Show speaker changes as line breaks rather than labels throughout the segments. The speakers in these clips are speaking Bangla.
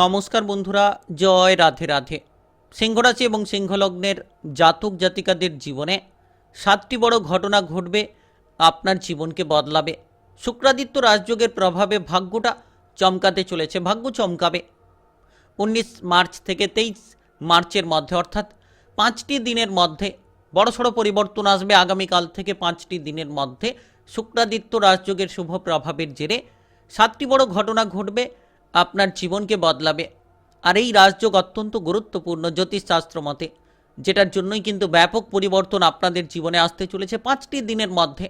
নমস্কার বন্ধুরা, জয় রাধে রাধে। সিংহরাশি এবং সিংহলগ্নের জাতক জাতিকাদের জীবনে সাতটি বড় ঘটনা ঘটবে, আপনার জীবনকে বদলাবে। শুক্রাদিত্য রাজযোগের প্রভাবে ভাগ্যটা চমকাতে চলেছে, ভাগ্য চমকাবে। উনিশ মার্চ থেকে তেইশ মার্চের মধ্যে, অর্থাৎ পাঁচটি দিনের মধ্যে বড়সড় পরিবর্তন আসবে। আগামীকাল থেকে পাঁচটি দিনের মধ্যে শুক্রাদিত্য রাজযোগের শুভ প্রভাবের জেরে সাতটি বড় ঘটনা ঘটবে। আপনার জীবনকে বদলাবে। আর এই রাজযোগ অত্যন্ত গুরুত্বপূর্ণ জ্যোতিষশাস্ত্র মতে, যেটার জন্যই কিন্তু ব্যাপক পরিবর্তন আপনাদের জীবনে আসতে চলেছে পাঁচটি দিনের মধ্যে।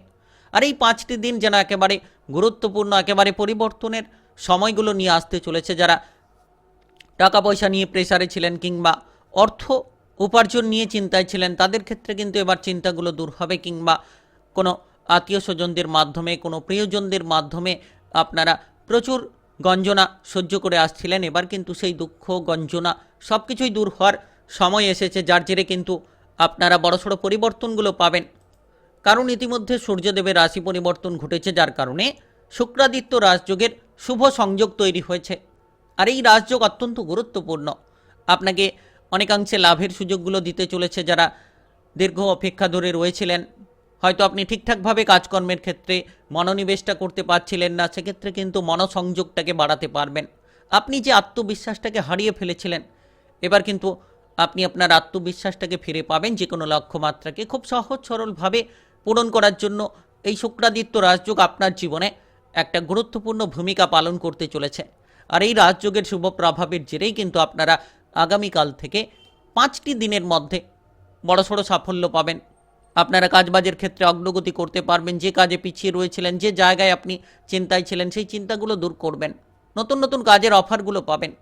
আর এই পাঁচটি দিন যেন একেবারে গুরুত্বপূর্ণ, একেবারে পরিবর্তনের সময়গুলো নিয়ে আসতে চলেছে যারা টাকা পয়সা নিয়ে প্রেসারে ছিলেন কিংবা অর্থ উপার্জন নিয়ে চিন্তায় ছিলেন, তাদের ক্ষেত্রে কিন্তু এবার চিন্তাগুলো দূর হবে কিংবা কোনো আত্মীয় স্বজনদের মাধ্যমে, কোনো প্রিয়জনদের মাধ্যমে আপনারা প্রচুর গঞ্জনা সহ্য করে আসছিলেন। এবার কিন্তু সেই দুঃখ, গঞ্জনা সব কিছুই দূর হওয়ার সময় এসেছে, যার জেরে কিন্তু আপনারা বড়সড় পরিবর্তনগুলো পাবেন। কারণ ইতিমধ্যে সূর্যদেবের রাশি পরিবর্তন ঘটেছে, যার কারণে শুক্রাদিত্য রাজযোগের শুভ সংযোগ তৈরি হয়েছে। আর এই রাজযোগ অত্যন্ত গুরুত্বপূর্ণ। আপনাকে অনেকাংশে লাভের সুযোগগুলো দিতে চলেছে যারা দীর্ঘ অপেক্ষা ধরে রয়েছিলেন। হয়তো আপনি ঠিকঠাকভাবে কাজকর্মের ক্ষেত্রে মনোনিবেশটা করতে পারছিলেন না, সেক্ষেত্রে কিন্তু মনসংযোগটাকে বাড়াতে পারবেন। আপনি যে আত্মবিশ্বাসটাকে হারিয়ে ফেলেছিলেন, এবার কিন্তু আপনি আপনার আত্মবিশ্বাসটাকে ফিরে পাবেন যে কোনো লক্ষ্যমাত্রাকে খুব সহজ সরলভাবে পূরণ করার জন্য এই শুক্রাদিত্য রাজযোগ আপনার জীবনে একটা গুরুত্বপূর্ণ ভূমিকা পালন করতে চলেছে। আর এই রাজযোগের শুভ প্রভাবের জেরেই কিন্তু আপনারা আগামীকাল থেকে পাঁচটি দিনের মধ্যে বড়সড় সাফল্য পাবেন। আপনারা কাজবাজের ক্ষেত্রে অগ্রগতি করতে পারবেন, যে কাজে পিছিয়ে রয়েছিলেন, যে জায়গায় আপনি চিন্তায় ছিলেন, সেই চিন্তাগুলো দূর করবেন। নতুন নতুন কাজের অফারগুলো পাবেন,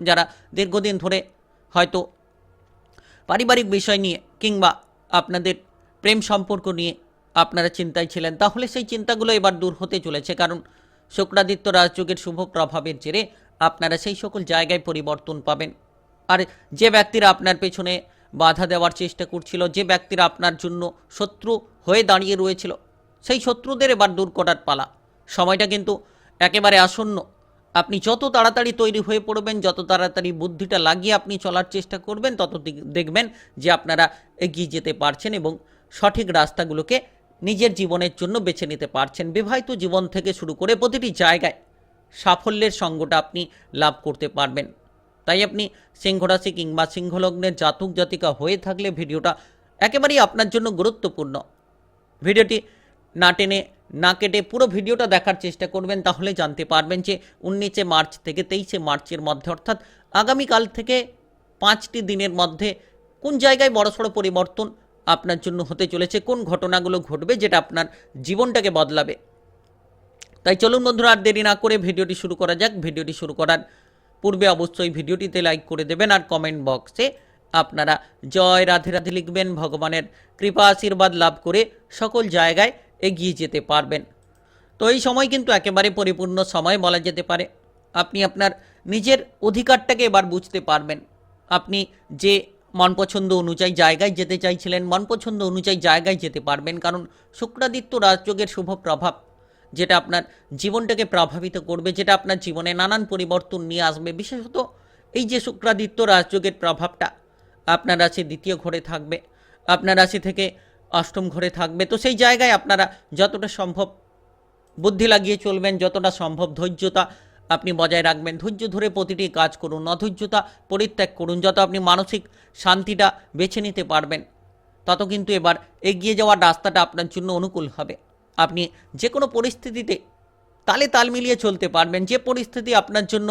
যারা দীর্ঘদিন ধরে হয়তো পারিবারিক বিষয় নিয়ে কিংবা আপনাদের প্রেম সম্পর্ক নিয়ে আপনারা চিন্তায় ছিলেন, তাহলে সেই চিন্তাগুলো এবার দূর হতে চলেছে। কারণ শুক্রাদিত্য রাজযোগের শুভ প্রভাবের জেরে আপনারা সেই সকল জায়গায় পরিবর্তন পাবেন। আর যে ব্যক্তিরা আপনার পেছনে বাধা দেওয়ার চেষ্টা করছিল যে ব্যক্তিরা আপনার জন্য শত্রু হয়ে দাঁড়িয়ে রয়েছিল, সেই শত্রুদের এবার দূর করার পালা। সময়টা কিন্তু একেবারে আসন্ন। আপনি যত তাড়াতাড়ি তৈরি হয়ে পড়বেন, যত তাড়াতাড়ি বুদ্ধিটা লাগিয়ে আপনি চলার চেষ্টা করবেন, তত দেখবেন যে আপনারা এগিয়ে যেতে পারছেন এবং সঠিক রাস্তাগুলোকে নিজের জীবনের জন্য বেছে নিতে পারছেন। বিবাহিত জীবন থেকে শুরু করে প্রতিটি জায়গায় সাফল্যের সঙ্গটা আপনি লাভ করতে পারবেন। তাই আপনি সিংহরাশি কিংবা সিংহলগ্নের জাতক জাতিকা হয়ে থাকলে ভিডিওটা একেবারেই আপনার জন্য গুরুত্বপূর্ণ। ভিডিওটি না টেনে, না কেটে পুরো ভিডিওটা দেখার চেষ্টা করবেন, তাহলে জানতে পারবেন যে উনিশে মার্চ থেকে তেইশে মার্চের মধ্যে, অর্থাৎ আগামীকাল থেকে পাঁচটি দিনের মধ্যে কোন জায়গায় বড়সড় পরিবর্তন আপনার জন্য হতে চলেছে, কোন ঘটনাগুলো ঘটবে যেটা আপনার জীবনটাকে বদলাবে। তাই চলুন বন্ধুরা, আর দেরি না করে ভিডিওটি শুরু করা যাক। ভিডিওটি শুরু করার পূর্বে অবশ্যই ভিডিওটিতে লাইক করে দেবেন আর কমেন্ট বক্সে আপনারা জয় রাধে রাধে লিখবেন, ভগবানের কৃপা আশীর্বাদ লাভ করে সকল জায়গায় এগিয়ে যেতে পারবেন। তো এই সময় কিন্তু একেবারে পরিপূর্ণ সময় বলা যেতে পারে। আপনি আপনার নিজের অধিকারটাকে এবার বুঝতে পারবেন। আপনি যে মন পছন্দ অনুযায়ী জায়গায় যেতে চাইছিলেন মন পছন্দ অনুযায়ী জায়গায় যেতে পারবেন। কারণ শুক্রাদিত্য রাজযোগের শুভ প্রভাব যেটা আপনার জীবনটাকে প্রভাবিত করবে, যেটা আপনার জীবনে নানান পরিবর্তন নিয়ে আসবে। বিশেষত এই যে শুক্রাদিত্য রাজযোগের প্রভাবটা আপনার রাশি দ্বিতীয় ঘরে থাকবে, আপনার রাশি থেকে অষ্টম ঘরে থাকবে। তো সেই জায়গায় আপনারা যতটা সম্ভব বুদ্ধি লাগিয়ে চলবেন, যতটা সম্ভব ধৈর্যতা আপনি বজায় রাখবেন। ধৈর্য ধরে প্রতিটি কাজ করুন, অধৈর্যতা পরিত্যাগ করুন। যত আপনি মানসিক শান্তিটা বেছে নিতে পারবেন, তত কিন্তু এবার এগিয়ে যাওয়ার রাস্তাটা আপনার জন্য অনুকূল হবে। আপনি যে কোনো পরিস্থিতিতে তালে তাল মিলিয়ে চলতে পারবেন। যে পরিস্থিতি আপনার জন্য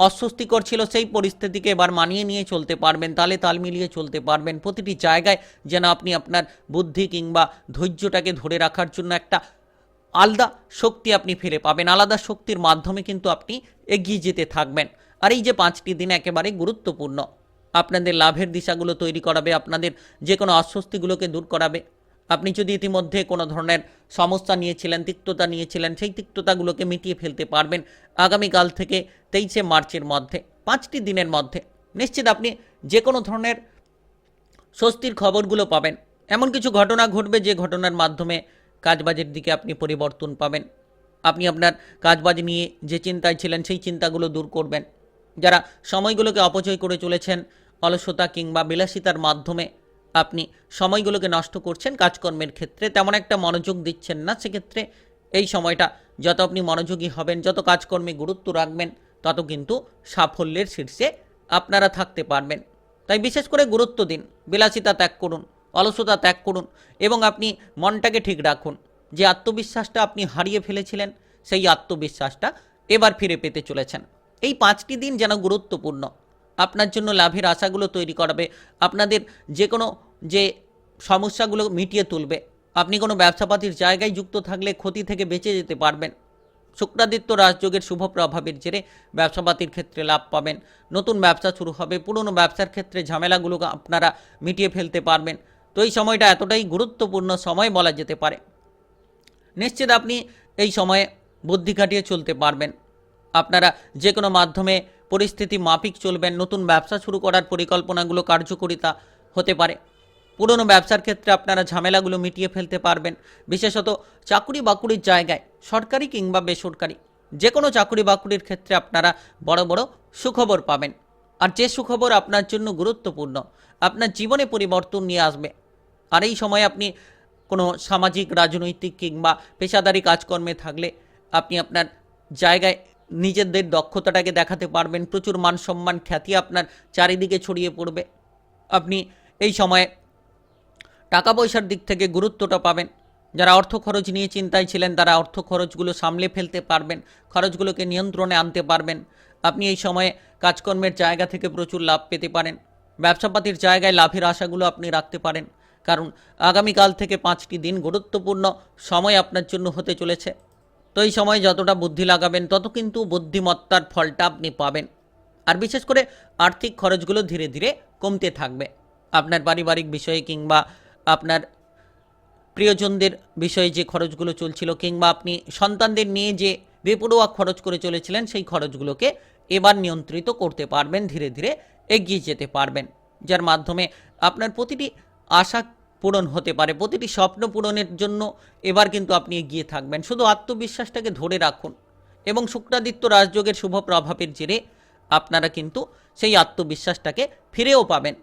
অস্বস্তিকর ছিল, সেই পরিস্থিতিকে এবার মানিয়ে নিয়ে চলতে পারবেন, তালে তাল মিলিয়ে চলতে পারবেন। প্রতিটি জায়গায় যেন আপনি আপনার বুদ্ধি কিংবা ধৈর্যটাকে ধরে রাখার জন্য একটা আলাদা শক্তি আপনি ফিরে পাবেন। আলাদা শক্তির মাধ্যমে কিন্তু আপনি এগিয়ে যেতে থাকবেন। আর এই যে পাঁচটি দিন একেবারে গুরুত্বপূর্ণ, আপনাদের লাভের দিশাগুলো তৈরি করাবে, আপনাদের যে কোনো অস্বস্তিগুলোকে দূর করাবে আপনি যদি ইতিমধ্যে কোনো ধরনের সমস্যা নিয়েছিলেন, তিক্ততা নিয়েছিলেন, সেই তিক্ততাগুলোকে মিটিয়ে ফেলতে পারবেন আগামীকাল থেকে তেইশে মার্চের মধ্যে, পাঁচটি দিনের মধ্যে। নিশ্চিত আপনি যে কোনো ধরনের স্বস্তির খবরগুলো পাবেন। এমন কিছু ঘটনা ঘটবে যে ঘটনার মাধ্যমে কাজবাজের দিকে আপনি পরিবর্তন পাবেন। আপনি আপনার কাজবাজ নিয়ে যে চিন্তায় ছিলেন, সেই চিন্তাগুলো দূর করবেন। যারা সময়গুলোকে অপচয় করে চলেছেন, অলসতা কিংবা বিলাসিতার মাধ্যমে আপনি সময়গুলোকে নষ্ট করছেন কাজকর্মের ক্ষেত্রে, তেমন একটা মনোযোগ দিচ্ছেন না, সেক্ষেত্রে এই সময়টা যত আপনি মনোযোগী হবেন, যত কাজকর্মে গুরুত্ব রাখবেন, তত কিন্তু সাফল্যের শীর্ষে আপনারা থাকতে পারবেন। তাই বিশেষ করে গুরুত্ব দিন, বিলাসিতা ত্যাগ করুন, অলসতা ত্যাগ করুন এবং আপনি মনটাকে ঠিক রাখুন যে আত্মবিশ্বাসটা আপনি হারিয়ে ফেলেছিলেন, সেই আত্মবিশ্বাসটা এবার ফিরে পেতে চলেছেন। এই পাঁচটি দিন যেন গুরুত্বপূর্ণ। আপনার জন্য লাভের আশাগুলো তৈরি করাবে। আপনাদের যে কোনো যে সমস্যাগুলো মিটিয়ে তুলবে। আপনি কোনো ব্যবসাপাতির জায়গায় যুক্ত থাকলে ক্ষতি থেকে বেঁচে যেতে পারবেন। শুক্রাদিত্য রাজযোগের শুভ প্রভাবের জেরে ব্যবসাপাতির ক্ষেত্রে লাভ পাবেন। নতুন ব্যবসা শুরু হবে। পুরনো ব্যবসার ক্ষেত্রে ঝামেলাগুলো আপনারা মিটিয়ে ফেলতে পারবেন। তো এই সময়টা এতটাই গুরুত্বপূর্ণ সময় বলা যেতে পারে। নিশ্চিত আপনি এই সময়ে বুদ্ধি খাটিয়ে চলতে পারবেন। আপনারা যে কোনো মাধ্যমে পরিস্থিতি মাফিক চলবেন নতুন ব্যবসা শুরু করার পরিকল্পনাগুলো কার্যকরিতা হতে পারে। পুরনো ব্যবসার ক্ষেত্রে আপনারা ঝামেলাগুলো মিটিয়ে ফেলতে পারবেন। বিশেষত চাকুরি বাকুরির জায়গায়, সরকারি কিংবা বেসরকারি যে কোনো চাকুরি বাকুরির ক্ষেত্রে আপনারা বড় বড় সুখবর পাবেন। আর যে সুখবর আপনার জন্য গুরুত্বপূর্ণ, আপনার জীবনে পরিবর্তন নিয়ে আসবে। আর এই সময় আপনি কোনো সামাজিক, রাজনৈতিক কিংবা পেশাদারি কাজকর্মে থাকলে আপনি আপনার জায়গায় নিজেদের দক্ষতাটাকে দেখাতে পারবেন, প্রচুর মান সম্মান খ্যাতি আপনার চারিদিকে ছড়িয়ে পড়বে। আপনি এই সময়ে টাকা পয়সার দিক থেকে গুরুত্বটা পাবেন। যারা অর্থ খরচ নিয়ে চিন্তায় ছিলেন, তারা অর্থ খরচগুলো সামলে ফেলতে পারবেন, খরচগুলোকে নিয়ন্ত্রণে আনতে পারবেন। আপনি এই সময়ে কাজকর্মের জায়গা থেকে প্রচুর লাভ পেতে পারেন। ব্যবসাপাতির জায়গায় লাভের আশাগুলো আপনি রাখতে পারেন। কারণ আগামীকাল থেকে পাঁচটি দিন গুরুত্বপূর্ণ সময় আপনার জন্য হতে চলেছে। তো এই সময় যতটা বুদ্ধি লাগাবেন, তত কিন্তু বুদ্ধিমত্তার ফলটা আপনি পাবেন। আর বিশেষ করে আর্থিক খরচগুলো ধীরে ধীরে কমতে থাকবে। আপনার পারিবারিক বিষয়ে কিংবা আপনার প্রিয়জনদের বিষয়ে যে খরচগুলো চলছিল, কিংবা আপনি সন্তানদের নিয়ে যে বেপরোয়া খরচ করে চলেছিলেন, সেই খরচগুলোকে এবার নিয়ন্ত্রিত করতে পারবেন, ধীরে ধীরে এগিয়ে যেতে পারবেন। যার মাধ্যমে আপনার প্রতিটি আশা পূরণ হতে পারে। প্রতিটি স্বপ্ন পূরণের জন্য এবার কিন্তু আপনি এগিয়ে থাকবেন। শুধু আত্মবিশ্বাসটাকে ধরে রাখুন এবং শুক্রাদিত্য রাজযোগের শুভ প্রভাবের জেরে আপনারা কিন্তু সেই আত্মবিশ্বাসটাকে ফিরেও পাবেন।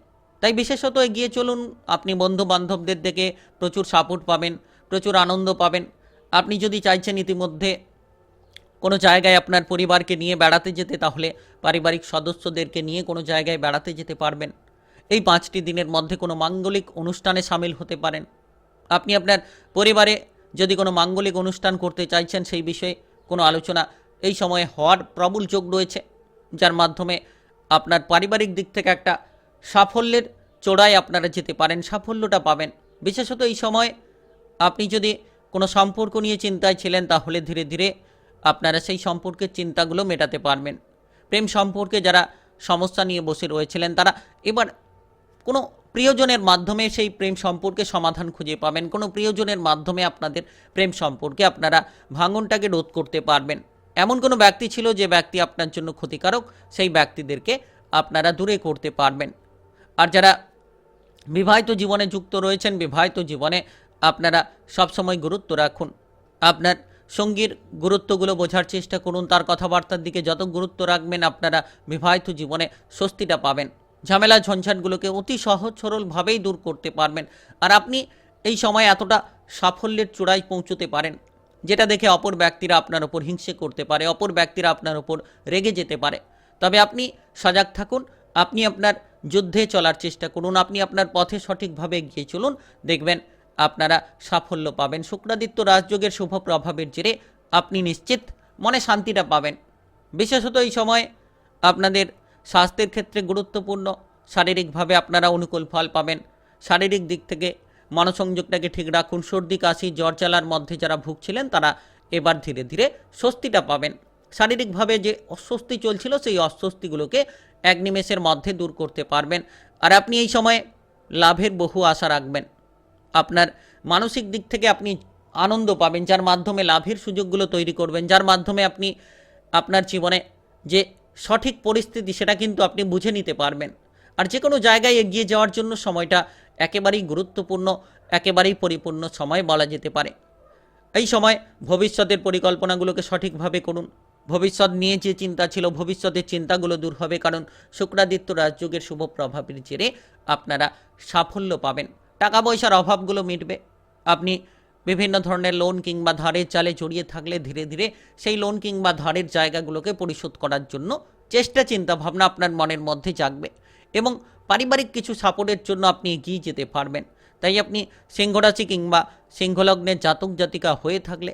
তাই বিশেষত এগিয়ে চলুন। আপনি বন্ধু বান্ধবদের থেকে প্রচুর সাপোর্ট পাবেন, প্রচুর আনন্দ পাবেন। আপনি যদি চাইছেন ইতিমধ্যে কোনো জায়গায় আপনার পরিবারকে নিয়ে বেড়াতে যেতে, তাহলে পারিবারিক সদস্যদেরকে নিয়ে কোনো জায়গায় বেড়াতে যেতে পারবেন। এই পাঁচটি দিনের মধ্যে কোনো মাঙ্গলিক অনুষ্ঠানে সামিল হতে পারেন। আপনি আপনার পরিবারে যদি কোনো মাঙ্গলিক অনুষ্ঠান করতে চাইছেন সেই বিষয়ে কোনো আলোচনা এই সময়ে হওয়ার প্রবল যোগ রয়েছে, যার মাধ্যমে আপনার পারিবারিক দিক থেকে একটা সাফল্যের চোড়ায় আপনারা যেতে পারেন, সাফল্যটা পাবেন। বিশেষত এই সময় আপনি যদি কোনো সম্পর্ক নিয়ে চিন্তায় ছিলেন, তাহলে ধীরে ধীরে আপনারা সেই সম্পর্কের চিন্তাগুলো মেটাতে পারবেন। প্রেম সম্পর্কে যারা সমস্যা নিয়ে বসে রয়েছিলেন, তারা এবার কোনো প্রিয়জনের মাধ্যমে সেই প্রেম সম্পর্কে সমাধান খুঁজে পাবেন? কোনো প্রিয়জনের মাধ্যমে আপনাদের প্রেম সম্পর্কে আপনারা ভাঙনটাকে রোধ করতে পারবেন? এমন কোনো ব্যক্তি ছিল যে ব্যক্তি আপনার জন্য ক্ষতিকারক? সেই ব্যক্তিদেরকে আপনারা দূরে করতে পারবেন। আর যারা বিবাহিত জীবনে যুক্ত রয়েছেন, বিবাহিত জীবনে আপনারা সবসময় গুরুত্ব রাখুন। আপনার সঙ্গীর গুরুত্বগুলো বোঝার চেষ্টা করুন। তার কথাবার্তার দিকে যত গুরুত্ব রাখবেন, আপনারা বিবাহিত জীবনে স্বস্তিটা পাবেন। ঝামেলা ঝঞ্ঝাটগুলোকে অতি সহজ সরলভাবেই দূর করতে পারবেন। আর আপনি এই সময় এতটা সাফল্যের চূড়ায় পৌঁছতে পারেন, যেটা দেখে অপর ব্যক্তিরা আপনার ওপর হিংসে করতে পারে, অপর ব্যক্তিরা আপনার ওপর রেগে যেতে পারে। তবে আপনি সজাগ থাকুন, আপনি আপনার যুদ্ধে চলার চেষ্টা করুন, আপনি আপনার পথে সঠিকভাবে এগিয়ে চলুন, দেখবেন আপনারা সাফল্য পাবেন। শুক্রাদিত্য রাজযোগের শুভ প্রভাবের জেরে আপনি নিশ্চিত মনে শান্তিটা পাবেন। বিশেষত এই সময় আপনাদের স্বাস্থ্যের ক্ষেত্রে গুরুত্বপূর্ণ। শারীরিকভাবে আপনারা অনুকূল ফল পাবেন। শারীরিক দিক থেকে মনসংযোগটাকে ঠিক রাখুন। সর্দি, কাশি, জ্বর জ্বালার মধ্যে যারা ভুগছিলেন, তারা এবার ধীরে ধীরে স্বস্তিটা পাবেন। শারীরিকভাবে যে অস্বস্তি চলছিল, সেই অস্বস্তিগুলোকে এক নিমেষের মধ্যে দূর করতে পারবেন। আর আপনি এই সময়ে লাভের বহু আশা রাখবেন। আপনার মানসিক দিক থেকে আপনি আনন্দ পাবেন, যার মাধ্যমে লাভের সুযোগগুলো তৈরি করবেন, যার মাধ্যমে আপনি আপনার জীবনে যে সঠিক পরিস্থিতি সেটা কিন্তু আপনি বুঝে নিতে পারবেন। আর যে কোনো জায়গায় এগিয়ে যাওয়ার জন্য সময়টা একেবারেই গুরুত্বপূর্ণ, একেবারেই পরিপূর্ণ সময় বলা যেতে পারে। এই সময় ভবিষ্যতের পরিকল্পনাগুলোকে সঠিকভাবে করুন। ভবিষ্যৎ নিয়ে যে চিন্তা ছিল, ভবিষ্যতের চিন্তাগুলো দূর হবে কারণ শুক্রাদিত্য রাজযোগের শুভ প্রভাবের জেরে আপনারা সাফল্য পাবেন। টাকা পয়সার অভাবগুলো মিটবে। আপনি বিভিন্ন ধরনের লোন কিংবা ধারের চালে জড়িয়ে থাকলে ধীরে ধীরে সেই লোন কিংবা ধারের জায়গাগুলোকে পরিশোধ করার জন্য চেষ্টা চিন্তা ভাবনা আপনার মনের মধ্যে জাগবে এবং পারিবারিক কিছু সাপোর্টের জন্য আপনি এগিয়ে যেতে পারবেন। তাই আপনি সিংহরাশি কিংবা সিংহলগ্নের জাতক, জাতিকা হয়ে থাকলে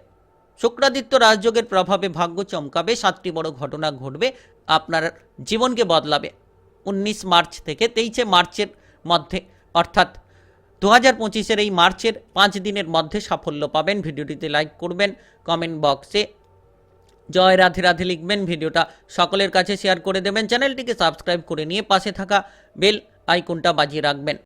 শুক্রাদিত্য রাজযোগের প্রভাবে ভাগ্য চমকাবে, সাতটি বড় ঘটনা ঘটবে, আপনার জীবনকে বদলাবে। উনিশ মার্চ থেকে তেইশে মার্চের মধ্যে, অর্থাৎ দু হাজার পঁচিশের এই মার্চের পাঁচ দিনের মধ্যে সাফল্য পাবেন। ভিডিওটিতে লাইক করবেন, কমেন্ট বক্সে। জয় রাধে রাধে লিখবেন, ভিডিওটা সকলের কাছে শেয়ার করে দেবেন। চ্যানেলটিকে সাবস্ক্রাইব করে নিয়ে পাশে থাকা বেল আইকনটা বাজিয়ে রাখবেন।